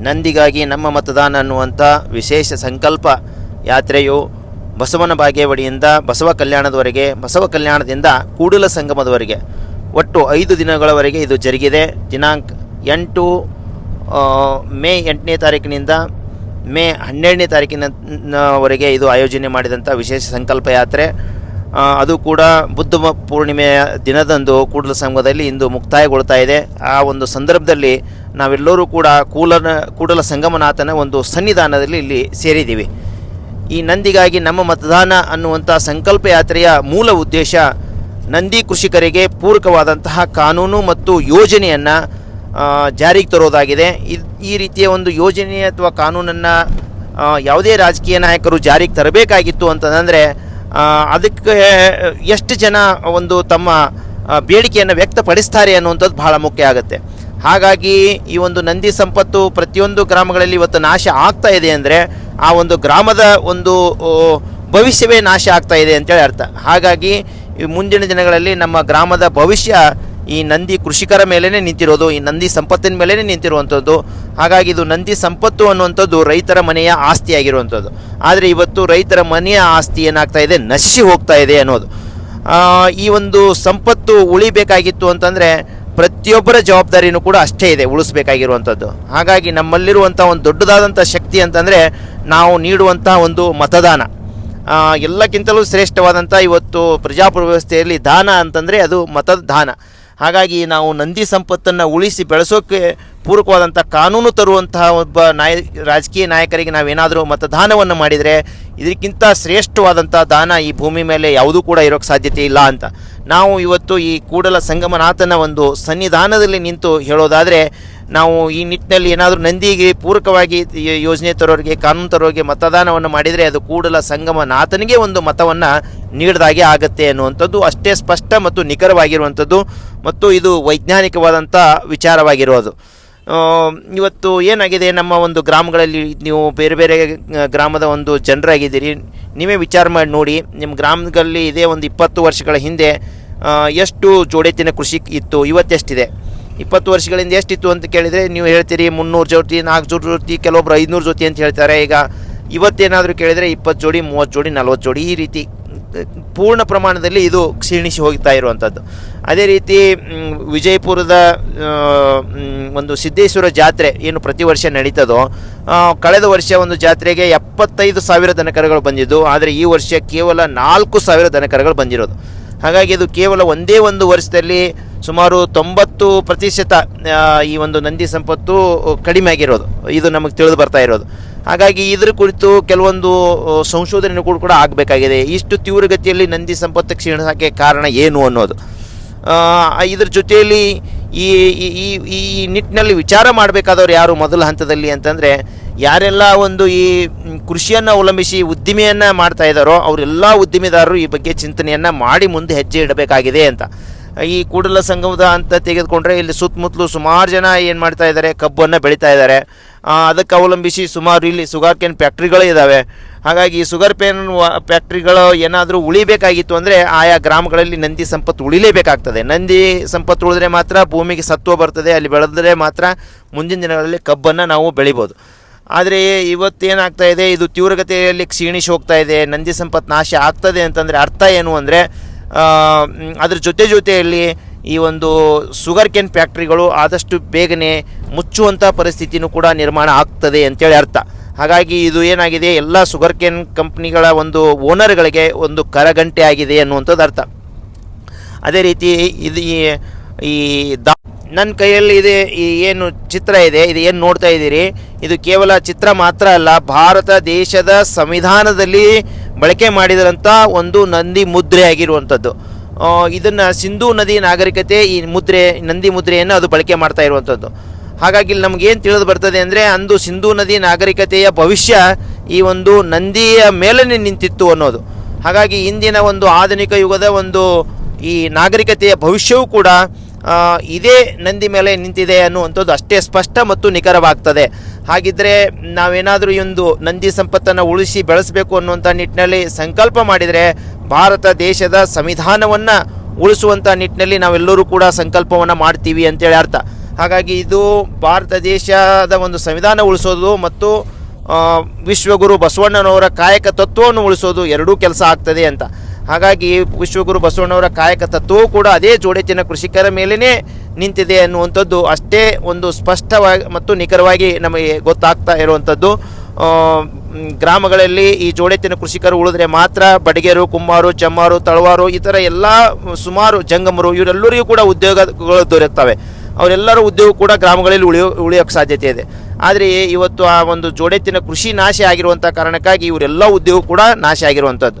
ನಂದಿಗಾಗಿ ನಮ್ಮ ಮತದಾನ ಅನ್ನುವಂಥ ವಿಶೇಷ ಸಂಕಲ್ಪ ಯಾತ್ರೆಯು ಬಸವನ ಬಾಗೇವಾಡಿಯಿಂದ ಬಸವ ಕಲ್ಯಾಣದವರೆಗೆ, ಬಸವ ಕಲ್ಯಾಣದಿಂದ ಕೂಡಲ ಸಂಗಮದವರೆಗೆ. ಒಟ್ಟು ಐದು ದಿನಗಳವರೆಗೆ ಇದು ಜರುಗಿದೆ. ದಿನಾಂಕ ಎಂಟು ಮೇ ಎಂಟನೇ ತಾರೀಕಿನಿಂದ ಮೇ ಹನ್ನೆರಡನೇ ತಾರೀಕಿನವರೆಗೆ ಇದು ಆಯೋಜನೆ ಮಾಡಿದಂಥ ವಿಶೇಷ ಸಂಕಲ್ಪ ಯಾತ್ರೆ. ಅದು ಕೂಡ ಬುದ್ಧ ಪೂರ್ಣಿಮೆಯ ದಿನದಂದು ಕೂಡಲ ಸಂಘದಲ್ಲಿ ಇಂದು ಮುಕ್ತಾಯಗೊಳ್ತಾ ಇದೆ. ಆ ಒಂದು ಸಂದರ್ಭದಲ್ಲಿ ನಾವೆಲ್ಲರೂ ಕೂಡ ಕೂಲನ, ಕೂಡಲ ಸಂಗಮನಾಥನ ಒಂದು ಸನ್ನಿಧಾನದಲ್ಲಿ ಇಲ್ಲಿ ಸೇರಿದ್ದೀವಿ. ಈ ನಂದಿಗಾಗಿ ನಮ್ಮ ಮತದಾನ ಅನ್ನುವಂಥ ಸಂಕಲ್ಪ ಯಾತ್ರೆಯ ಮೂಲ ಉದ್ದೇಶ ನಂದಿ ಕೃಷಿಕರಿಗೆ ಪೂರಕವಾದಂತಹ ಕಾನೂನು ಮತ್ತು ಯೋಜನೆಯನ್ನು ಜಾರಿಗೆ ತರೋದಾಗಿದೆ. ಈ ರೀತಿಯ ಒಂದು ಯೋಜನೆ ಅಥವಾ ಕಾನೂನನ್ನು ಯಾವುದೇ ರಾಜಕೀಯ ನಾಯಕರು ಜಾರಿಗೆ ತರಬೇಕಾಗಿತ್ತು ಅಂತಂದರೆ ಅದಕ್ಕೆ ಎಷ್ಟು ಜನ ಒಂದು ತಮ್ಮ ಬೇಡಿಕೆಯನ್ನು ವ್ಯಕ್ತಪಡಿಸ್ತಾರೆ ಅನ್ನುವಂಥದ್ದು ಬಹಳ ಮುಖ್ಯ ಆಗುತ್ತೆ. ಹಾಗಾಗಿ ಈ ಒಂದು ನಂದಿ ಸಂಪತ್ತು ಪ್ರತಿಯೊಂದು ಗ್ರಾಮಗಳಲ್ಲಿ ಇವತ್ತು ನಾಶ ಆಗ್ತಾ ಇದೆ ಅಂದರೆ ಆ ಒಂದು ಗ್ರಾಮದ ಒಂದು ಭವಿಷ್ಯವೇ ನಾಶ ಆಗ್ತಾ ಇದೆ ಅಂತೇಳಿ ಅರ್ಥ. ಹಾಗಾಗಿ ಮುಂದಿನ ದಿನಗಳಲ್ಲಿ ನಮ್ಮ ಗ್ರಾಮದ ಭವಿಷ್ಯ ಈ ನಂದಿ ಕೃಷಿಕರ ಮೇಲೇ ನಿಂತಿರೋದು, ಈ ನಂದಿ ಸಂಪತ್ತಿನ ಮೇಲೇ ನಿಂತಿರುವಂಥದ್ದು ಹಾಗಾಗಿ ಇದು ನಂದಿ ಸಂಪತ್ತು ಅನ್ನುವಂಥದ್ದು ರೈತರ ಮನೆಯ ಆಸ್ತಿಯಾಗಿರುವಂಥದ್ದು ಆದರೆ ಇವತ್ತು ರೈತರ ಮನೆಯ ಆಸ್ತಿ ಏನಾಗ್ತಾ ಇದೆ? ನಶಿಸಿ ಹೋಗ್ತಾ ಇದೆ ಅನ್ನೋದು. ಈ ಒಂದು ಸಂಪತ್ತು ಉಳಿಬೇಕಾಗಿತ್ತು ಅಂತಂದರೆ ಪ್ರತಿಯೊಬ್ಬರ ಜವಾಬ್ದಾರಿನೂ ಕೂಡ ಅಷ್ಟೇ ಇದೆ, ಉಳಿಸ್ಬೇಕಾಗಿರುವಂಥದ್ದು. ಹಾಗಾಗಿ ನಮ್ಮಲ್ಲಿರುವಂಥ ಒಂದು ದೊಡ್ಡದಾದಂಥ ಶಕ್ತಿ ಅಂತಂದರೆ ನಾವು ನೀಡುವಂಥ ಒಂದು ಮತದಾನ. ಎಲ್ಲಕ್ಕಿಂತಲೂ ಶ್ರೇಷ್ಠವಾದಂಥ ಇವತ್ತು ಪ್ರಜಾಪ್ರಭು ವ್ಯವಸ್ಥೆಯಲ್ಲಿ ದಾನ ಅಂತಂದರೆ ಅದು ಮತದಾನ. ಹಾಗಾಗಿ ನಾವು ನಂದಿ ಸಂಪತ್ತನ್ನು ಉಳಿಸಿ ಬೆಳೆಸೋಕ್ಕೆ ಪೂರಕವಾದಂಥ ಕಾನೂನು ತರುವಂತಹ ಒಬ್ಬ ನಾಯ, ರಾಜಕೀಯ ನಾಯಕರಿಗೆ ನಾವೇನಾದರೂ ಮತದಾನವನ್ನು ಮಾಡಿದರೆ ಇದಕ್ಕಿಂತ ಶ್ರೇಷ್ಠವಾದಂಥ ದಾನ ಈ ಭೂಮಿ ಮೇಲೆ ಯಾವುದೂ ಕೂಡ ಇರೋಕ್ಕೆ ಸಾಧ್ಯತೆ ಇಲ್ಲ ಅಂತ. ನಾವು ಇವತ್ತು ಈ ಕೂಡಲ ಸಂಗಮನಾಥನ ಒಂದು ಸನ್ನಿಧಾನದಲ್ಲಿ ನಿಂತು ಹೇಳೋದಾದರೆ, ನಾವು ಈ ನಿಟ್ಟಿನಲ್ಲಿ ಏನಾದರೂ ನಂದಿಗೆ ಪೂರಕವಾಗಿ ಯೋಜನೆ ತರೋರಿಗೆ, ಕಾನೂನು ತರೋರಿಗೆ ಮತದಾನವನ್ನು ಮಾಡಿದರೆ ಅದು ಕೂಡಲ ಸಂಗಮನಾಥನಿಗೆ ಒಂದು ಮತವನ್ನು ನೀಡಿದಾಗೆ ಆಗುತ್ತೆ ಅನ್ನುವಂಥದ್ದು ಅಷ್ಟೇ ಸ್ಪಷ್ಟ ಮತ್ತು ನಿಖರವಾಗಿರುವಂಥದ್ದು ಮತ್ತು ಇದು ವೈಜ್ಞಾನಿಕವಾದಂಥ ವಿಚಾರವಾಗಿರೋದು. ಇವತ್ತು ಏನಾಗಿದೆ, ನಮ್ಮ ಒಂದು ಗ್ರಾಮಗಳಲ್ಲಿ ನೀವು ಬೇರೆ ಬೇರೆ ಗ್ರಾಮದ ಒಂದು ಜನರಾಗಿದ್ದೀರಿ, ನೀವೇ ವಿಚಾರ ಮಾಡಿ ನೋಡಿ, ನಿಮ್ಮ ಗ್ರಾಮದಲ್ಲಿ ಇದೇ ಒಂದು ಇಪ್ಪತ್ತು ವರ್ಷಗಳ ಹಿಂದೆ ಎಷ್ಟು ಜೋಡೆತ್ತಿನ ಕೃಷಿ ಇತ್ತು, ಇವತ್ತೆಷ್ಟಿದೆ? ಇಪ್ಪತ್ತು ವರ್ಷಗಳಿಂದ ಎಷ್ಟಿತ್ತು ಅಂತ ಕೇಳಿದರೆ ನೀವು ಹೇಳ್ತೀರಿ ಮುನ್ನೂರು ಜೋತಿ ನಾಲ್ಕು ಜೊತೆ ಕೆಲವೊಬ್ರು ಐದುನೂರು ಜೋತಿ ಅಂತ ಹೇಳ್ತಾರೆ. ಈಗ ಇವತ್ತೇನಾದರೂ ಕೇಳಿದರೆ ಇಪ್ಪತ್ತು ಜೋಡಿ, ಮೂವತ್ತು ಜೋಡಿ, ನಲ್ವತ್ತು ಜೋಡಿ ಈ ರೀತಿ ಪೂರ್ಣ ಪ್ರಮಾಣದಲ್ಲಿ ಇದು ಕ್ಷೀಣಿಸಿ ಹೋಗ್ತಾ ಇರುವಂಥದ್ದು ಅದೇ ರೀತಿ ವಿಜಯಪುರದ ಒಂದು ಸಿದ್ದೇಶ್ವರ ಜಾತ್ರೆ ಏನು ಪ್ರತಿ ವರ್ಷ ನಡೀತದೋ ಕಳೆದ ವರ್ಷ ಒಂದು ಜಾತ್ರೆಗೆ ಎಪ್ಪತ್ತೈದು ಸಾವಿರ ದನಕರುಗಳು ಬಂದಿದ್ದು, ಆದರೆ ಈ ವರ್ಷ ಕೇವಲ ನಾಲ್ಕು ಸಾವಿರ ದನಕರುಗಳು ಬಂದಿರೋದು. ಹಾಗಾಗಿ ಇದು ಕೇವಲ ಒಂದೇ ಒಂದು ವರ್ಷದಲ್ಲಿ ಸುಮಾರು ತೊಂಬತ್ತು ಪ್ರತಿಶತ ಈ ಒಂದು ನಂದಿ ಸಂಪತ್ತು ಕಡಿಮೆ ಆಗಿರೋದು. ಇದು ನಮಗೆ ತಿಳಿದು ಬರ್ತಾ ಇರೋದು. ಹಾಗಾಗಿ ಇದ್ರ ಕುರಿತು ಕೆಲವೊಂದು ಸಂಶೋಧನೆ ಕೂಡ ಕೂಡ ಆಗಬೇಕಾಗಿದೆ. ಇಷ್ಟು ತೀವ್ರಗತಿಯಲ್ಲಿ ನಂದಿ ಸಂಪತ್ತು ಕ್ಷೀಣಿಸೋಕ್ಕೆ ಕಾರಣ ಏನು ಅನ್ನೋದು. ಇದ್ರ ಜೊತೆಯಲ್ಲಿ ಈ- ಈ ಈ ನಿಟ್ಟಿನಲ್ಲಿ ವಿಚಾರ ಮಾಡಬೇಕಾದವ್ರು ಯಾರು ಮೊದಲ ಹಂತದಲ್ಲಿ ಅಂತಂದರೆ ಯಾರೆಲ್ಲ ಒಂದು ಈ ಕೃಷಿಯನ್ನು ಅವಲಂಬಿಸಿ ಉದ್ದಿಮೆಯನ್ನು ಮಾಡ್ತಾ ಇದ್ದಾರೋ ಅವರೆಲ್ಲ ಉದ್ದಿಮೆದಾರರು ಈ ಬಗ್ಗೆ ಚಿಂತನೆಯನ್ನು ಮಾಡಿ ಮುಂದೆ ಹೆಜ್ಜೆ ಇಡಬೇಕಾಗಿದೆ ಅಂತ. ಈ ಕೂಡಲ ಸಂಗಮದ ಅಂತ ತೆಗೆದುಕೊಂಡ್ರೆ ಇಲ್ಲಿ ಸುತ್ತಮುತ್ತಲು ಸುಮಾರು ಜನ ಏನು ಮಾಡ್ತಾ ಇದ್ದಾರೆ ಕಬ್ಬನ್ನು ಬೆಳೀತಾ ಇದ್ದಾರೆ ಅದಕ್ಕೆ ಅವಲಂಬಿಸಿ ಸುಮಾರು ಇಲ್ಲಿ ಸುಗರ್ ಕೇನ್ ಫ್ಯಾಕ್ಟ್ರಿಗಳು ಇದ್ದಾವೆ ಹಾಗಾಗಿ ಈ ಸುಗರ್ ಪೇನ್ ಫ್ಯಾಕ್ಟ್ರಿಗಳು ಏನಾದರೂ ಉಳಿಬೇಕಾಗಿತ್ತು ಅಂದರೆ ಆಯಾ ಗ್ರಾಮಗಳಲ್ಲಿ ನಂದಿ ಸಂಪತ್ತು ಉಳಿಲೇಬೇಕಾಗ್ತದೆ. ನಂದಿ ಸಂಪತ್ತು ಉಳಿದ್ರೆ ಮಾತ್ರ ಭೂಮಿಗೆ ಸತ್ವ ಬರ್ತದೆ, ಅಲ್ಲಿ ಬೆಳೆದ್ರೆ ಮಾತ್ರ ಮುಂದಿನ ದಿನಗಳಲ್ಲಿ ಕಬ್ಬನ್ನು ನಾವು ಬೆಳಿಬೋದು. ಆದರೆ ಇವತ್ತೇನಾಗ್ತಾ ಇದೆ? ಇದು ತೀವ್ರಗತಿಯಲ್ಲಿ ಕ್ಷೀಣಿಸಿ ಹೋಗ್ತಾ ಇದೆ. ನಂದಿ ಸಂಪತ್ತು ನಾಶ ಆಗ್ತದೆ ಅಂತಂದರೆ ಅರ್ಥ ಏನು ಅಂದರೆ ಅದ್ರ ಜೊತೆ ಜೊತೆಯಲ್ಲಿ ಈ ಒಂದು ಸುಗರ್ ಕೆನ್ ಫ್ಯಾಕ್ಟ್ರಿಗಳು ಆದಷ್ಟು ಬೇಗನೆ ಮುಚ್ಚುವಂಥ ಪರಿಸ್ಥಿತಿನೂ ಕೂಡ ನಿರ್ಮಾಣ ಆಗ್ತದೆ ಅಂತೇಳಿ ಅರ್ಥ. ಹಾಗಾಗಿ ಇದು ಏನಾಗಿದೆ? ಎಲ್ಲ ಸುಗರ್ ಕೆನ್ ಕಂಪ್ನಿಗಳ ಒಂದು ಓನರ್ಗಳಿಗೆ ಒಂದು ಕರಗಂಟೆ ಆಗಿದೆ ಅನ್ನುವಂಥದ್ದು ಅರ್ಥ. ಅದೇ ರೀತಿ ಇದು ಈ ಈ ದಾ ನನ್ನ ಕೈಯಲ್ಲಿ ಇದೆ, ಈ ಏನು ಚಿತ್ರ ಇದೆ, ಇದು ಏನು ನೋಡ್ತಾ ಇದ್ದೀರಿ? ಇದು ಕೇವಲ ಚಿತ್ರ ಮಾತ್ರ ಅಲ್ಲ, ಭಾರತ ದೇಶದ ಸಂವಿಧಾನದಲ್ಲಿ ಬಳಕೆ ಮಾಡಿದಂಥ ಒಂದು ನಂದಿ ಮುದ್ರೆ ಆಗಿರುವಂಥದ್ದು ಇದನ್ನು ಸಿಂಧೂ ನದಿ ನಾಗರಿಕತೆ ಈ ಮುದ್ರೆ, ನಂದಿ ಮುದ್ರೆಯನ್ನು ಅದು ಬಳಕೆ ಮಾಡ್ತಾ ಇರುವಂಥದ್ದು ಹಾಗಾಗಿ ಇಲ್ಲಿ ನಮಗೇನು ತಿಳಿದು ಬರ್ತದೆ ಅಂದರೆ, ಅಂದು ಸಿಂಧೂ ನದಿ ನಾಗರಿಕತೆಯ ಭವಿಷ್ಯ ಈ ಒಂದು ನಂದಿಯ ಮೇಲನೆ ನಿಂತಿತ್ತು ಅನ್ನೋದು. ಹಾಗಾಗಿ ಇಂದಿನ ಒಂದು ಆಧುನಿಕ ಯುಗದ ಒಂದು ಈ ನಾಗರಿಕತೆಯ ಭವಿಷ್ಯವೂ ಕೂಡ ಇದೇ ನಂದಿ ಮೇಲೆ ನಿಂತಿದೆ ಅನ್ನುವಂಥದ್ದು ಅಷ್ಟೇ ಸ್ಪಷ್ಟ ಮತ್ತು ನಿಖರವಾಗ್ತದೆ. ಹಾಗಿದ್ದರೆ ನಾವೇನಾದರೂ ಒಂದು ನಂದಿ ಸಂಪತ್ತನ್ನು ಉಳಿಸಿ ಬೆಳೆಸಬೇಕು ಅನ್ನುವಂಥ ನಿಟ್ಟಿನಲ್ಲಿ ಸಂಕಲ್ಪ ಮಾಡಿದರೆ ಭಾರತ ದೇಶದ ಸಂವಿಧಾನವನ್ನು ಉಳಿಸುವಂಥ ನಿಟ್ಟಿನಲ್ಲಿ ನಾವೆಲ್ಲರೂ ಕೂಡ ಸಂಕಲ್ಪವನ್ನು ಮಾಡ್ತೀವಿ ಅಂತೇಳಿ ಅರ್ಥ. ಹಾಗಾಗಿ ಇದು ಭಾರತ ದೇಶದ ಒಂದು ಸಂವಿಧಾನ ಉಳಿಸೋದು ಮತ್ತು ವಿಶ್ವಗುರು ಬಸವಣ್ಣನವರ ಕಾಯಕ ತತ್ವವನ್ನು ಉಳಿಸೋದು ಎರಡೂ ಕೆಲಸ ಆಗ್ತದೆ ಅಂತ. ಹಾಗಾಗಿ ವಿಶ್ವಗುರು ಬಸವಣ್ಣವರ ಕಾಯಕ ತತ್ವವೂ ಕೂಡ ಅದೇ ಜೋಡೆತ್ತಿನ ಕೃಷಿಕರ ಮೇಲೇ ನಿಂತಿದೆ ಅನ್ನುವಂಥದ್ದು ಅಷ್ಟೇ ಒಂದು ಸ್ಪಷ್ಟವಾಗಿ ಮತ್ತು ನಿಖರವಾಗಿ ನಮಗೆ ಗೊತ್ತಾಗ್ತಾ ಇರುವಂಥದ್ದು. ಗ್ರಾಮಗಳಲ್ಲಿ ಈ ಜೋಡೆತ್ತಿನ ಕೃಷಿಕರು ಉಳಿದ್ರೆ ಮಾತ್ರ ಬಡಿಗೆರು ಕುಮ್ಮಾರು ಚಮ್ಮಾರು ತಳವಾರು ಈ ಥರ ಎಲ್ಲ ಸುಮಾರು ಜಂಗಮರು ಇವರೆಲ್ಲರಿಗೂ ಕೂಡ ಉದ್ಯೋಗಗಳು ದೊರೆಯುತ್ತವೆ. ಅವರೆಲ್ಲರ ಉದ್ಯೋಗ ಕೂಡ ಗ್ರಾಮಗಳಲ್ಲಿ ಉಳಿಯೋ ಉಳಿಯೋಕ್ಕೆ ಸಾಧ್ಯತೆ ಇದೆ. ಆದರೆ ಇವತ್ತು ಆ ಒಂದು ಜೋಡೆತ್ತಿನ ಕೃಷಿ ನಾಶ ಆಗಿರುವಂಥ ಕಾರಣಕ್ಕಾಗಿ ಇವರೆಲ್ಲ ಉದ್ಯೋಗ ಕೂಡ ನಾಶ ಆಗಿರುವಂಥದ್ದು.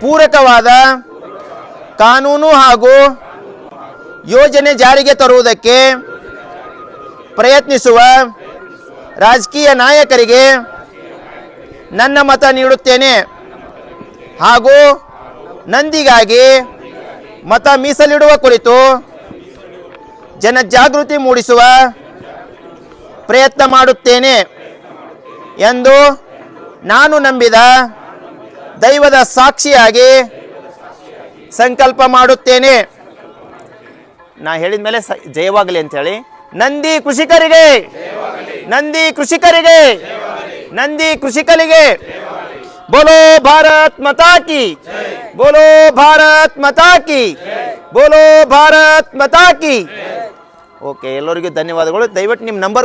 ಪೂರಕವಾದ ಕಾನೂನು ಹಾಗೂ ಯೋಜನೆ ಜಾರಿಗೆ ತರುವುದಕ್ಕೆ ಪ್ರಯತ್ನಿಸುವ ರಾಜಕೀಯ ನಾಯಕರಿಗೆ ನನ್ನ ಮತ ನೀಡುತ್ತೇನೆ ಹಾಗೂ ನಂದಿಗಾಗಿ ಮತ ಮೀಸಲಿಡುವ ಕುರಿತು ಜನಜಾಗೃತಿ ಮೂಡಿಸುವ ಪ್ರಯತ್ನ ಮಾಡುತ್ತೇನೆ ಎಂದು ನಾನು ನಂಬಿದ ದೈವದ ಸಾಕ್ಷಿಯಾಗಿ ಸಂಕಲ್ಪ ಮಾಡುತ್ತೇನೆ. ನಾ ಹೇಳಿದ ಮೇಲೆ ಸ ಜಯವಾಗಲಿ ಅಂತೇಳಿ ನಂದಿ ಕೃಷಿಕರಿಗೆ ನಂದಿ ಕೃಷಿಕರಿಗೆ ನಂದಿ ಕೃಷಿಕರಿಗೆ ಬೋಲೋ ಭಾರತ್ ಮತಾಕಿ ಬೋಲೋ ಭಾರತ್ ಮತಾಕಿ ಬೋಲೋ ಭಾರತ್ ಮತಾಕಿ ಓಕೆ, ಎಲ್ಲರಿಗೂ ಧನ್ಯವಾದಗಳು. ದಯವಿಟ್ಟು ನಿಮ್ಮ ನಂಬರ್